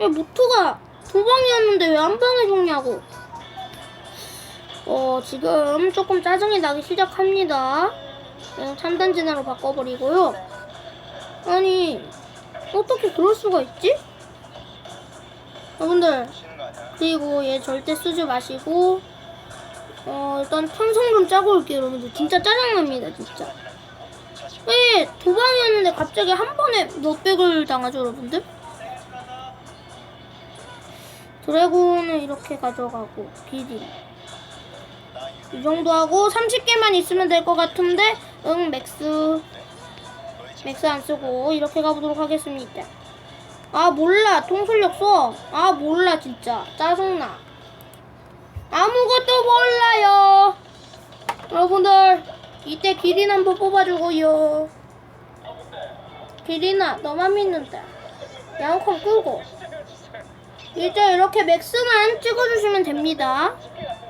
왜 무트가 두 방이었는데 왜 한 방에 죽냐고. 어, 지금 조금 짜증이 나기 시작합니다. 그냥 참단 진화로 바꿔버리고요. 아니, 어떻게 그럴 수가 있지? 여러분들, 그리고 얘 절대 쓰지 마시고, 어, 일단 편성 좀 짜고 올게요, 여러분들. 진짜 짜증납니다, 진짜. 왜 도방이었는데 갑자기 한 번에 몇백을 당하죠, 여러분들? 드래곤은 이렇게 가져가고, 비디. 이 정도 하고 30개만 있으면 될 것 같은데, 응, 맥스. 맥스 안 쓰고, 이렇게 가보도록 하겠습니다. 아, 몰라. 통솔력 써. 아, 몰라, 진짜. 짜증나. 아무것도 몰라요. 여러분들, 이때 기린 한번 뽑아주고요. 기린아, 너만 믿는다. 양콩 끄고. 이제 이렇게 맥스만 찍어주시면 됩니다.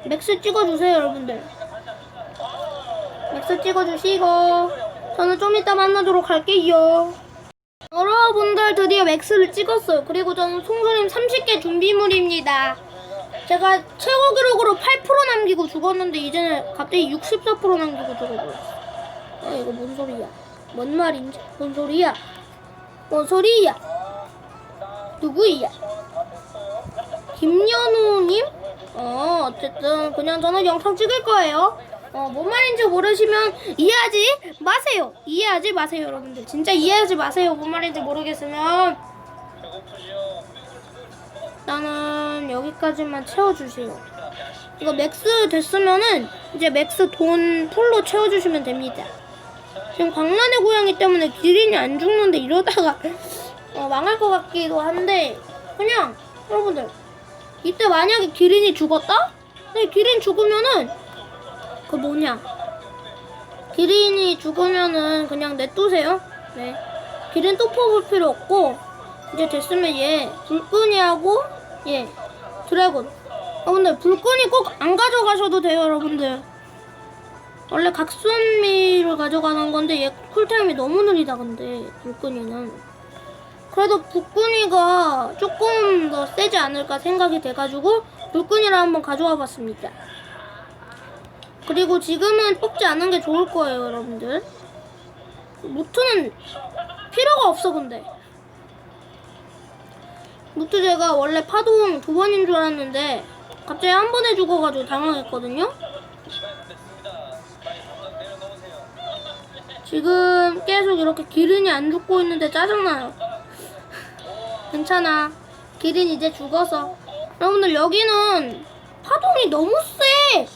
맥스 찍어주세요, 여러분들. 맥스 찍어주시고, 저는 좀 이따 만나도록 할게요. 여러분들 드디어 맥스를 찍었어요. 그리고 저는 송소님 30개 준비물입니다. 제가 최고 기록으로 8% 남기고 죽었는데 이제는 갑자기 64% 남기고 죽어버렸어. 아 이거 뭔 소리야? 뭔 말인지? 뭔 소리야? 뭔 소리야? 누구야? 김연우님? 어 어쨌든 그냥 저는 영상 찍을 거예요. 어, 뭔 말인지 모르시면 이해하지 마세요. 이해하지 마세요, 여러분들. 진짜 이해하지 마세요. 뭔 말인지 모르겠으면. 나는 여기까지만 채워주세요. 이거 맥스 됐으면은 이제 맥스 돈 풀로 채워주시면 됩니다. 지금 광란의 고양이 때문에 기린이 안 죽는데 이러다가 어, 망할 것 같기도 한데 그냥 여러분들 이때 만약에 기린이 죽었다? 네, 기린 죽으면은 그 뭐냐 기린이 죽으면은 그냥 냅두세요. 네. 기린 또 뽑을 필요 없고 이제 됐으면 얘 불끈이하고 얘 드래곤. 여러분들 불끈이 꼭 안 가져가셔도 돼요, 여러분들. 원래 각선미를 가져가는 건데 얘 쿨타임이 너무 느리다 근데 불끈이는. 그래도 불끈이가 조금 더 세지 않을까 생각이 돼가지고 불끈이를 한번 가져와 봤습니다. 그리고 지금은 뽑지 않는 게 좋을 거예요, 여러분들. 무트는 필요가 없어, 근데. 무트 제가 원래 파동 두 번인 줄 알았는데 갑자기 한 번에 죽어가지고 당황했거든요. 지금 계속 이렇게 기린이 안 죽고 있는데 짜증나요. 괜찮아. 기린 이제 죽어서. 여러분들 여기는 파동이 너무 세.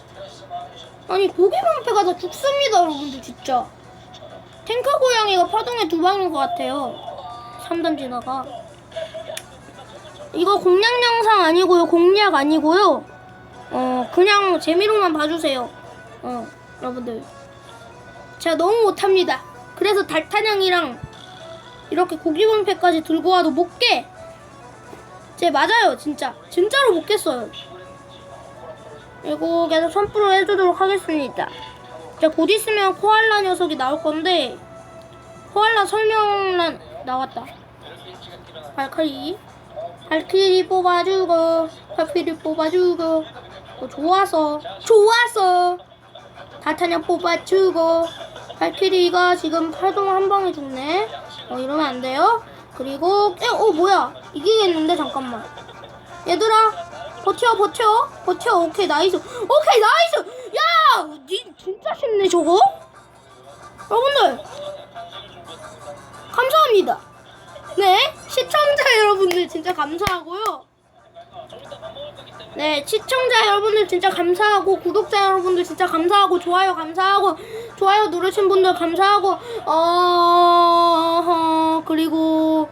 아니 고기 방패가 다 죽습니다 여러분들 진짜. 탱크 고양이가 파동에 두 방인 것 같아요. 3단 진화가. 이거 공략 영상 아니고요. 공략 아니고요. 어 그냥 재미로만 봐주세요. 어 여러분들. 제가 너무 못합니다. 그래서 달타냥이랑 이렇게 고기 방패까지 들고 와도 못 깨. 제 맞아요 진짜. 진짜로 못 깼어요. 그리고 계속 선프로 해주도록 하겠습니다. 이제 곧 있으면 코알라 녀석이 나올 건데 코알라 설명란 나왔다. 발키리 발키리 뽑아주고 발키리 뽑아주고. 어, 좋아서. 좋아서. 다타냥 뽑아주고 발키리가 지금 팔동 한 방에 죽네. 어 이러면 안 돼요. 그리고 에, 어 뭐야? 이기겠는데 잠깐만. 얘들아 버텨 버텨. 버텨 오케이 나이스. 오케이 나이스! 야 니 진짜 쉽네 저거? 여러분들! 감사합니다. 네? 시청자 여러분들 진짜 감사하고요 네 시청자 여러분들 진짜 감사하고 구독자 여러분들 진짜 감사하고 좋아요 감사하고 좋아요 누르신 분들 감사하고 어, 어 그리고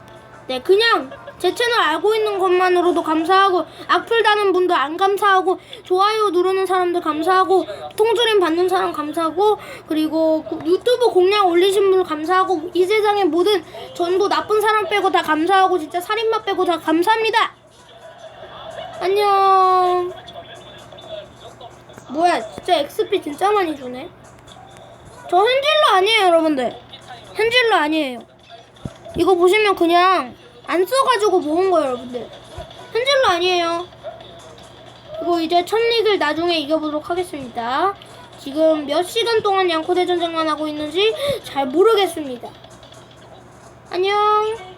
네 그냥 제 채널 알고 있는 것만으로도 감사하고 악플 다는 분들 안 감사하고 좋아요 누르는 사람들 감사하고 통조림 받는 사람 감사하고 그리고 구- 유튜브 공략 올리신 분 감사하고 이 세상의 모든 전부 나쁜 사람 빼고 다 감사하고 진짜 살인마 빼고 다 감사합니다. 안녕. 뭐야 진짜 XP 진짜 많이 주네. 저 현질러 아니에요 여러분들. 현질러 아니에요. 이거 보시면 그냥 안 써가지고 모은 거예요, 여러분들. 현질로 아니에요. 그리고 이제 첫 리그를 나중에 이겨보도록 하겠습니다. 지금 몇 시간 동안 양코대 전쟁만 하고 있는지 잘 모르겠습니다. 안녕.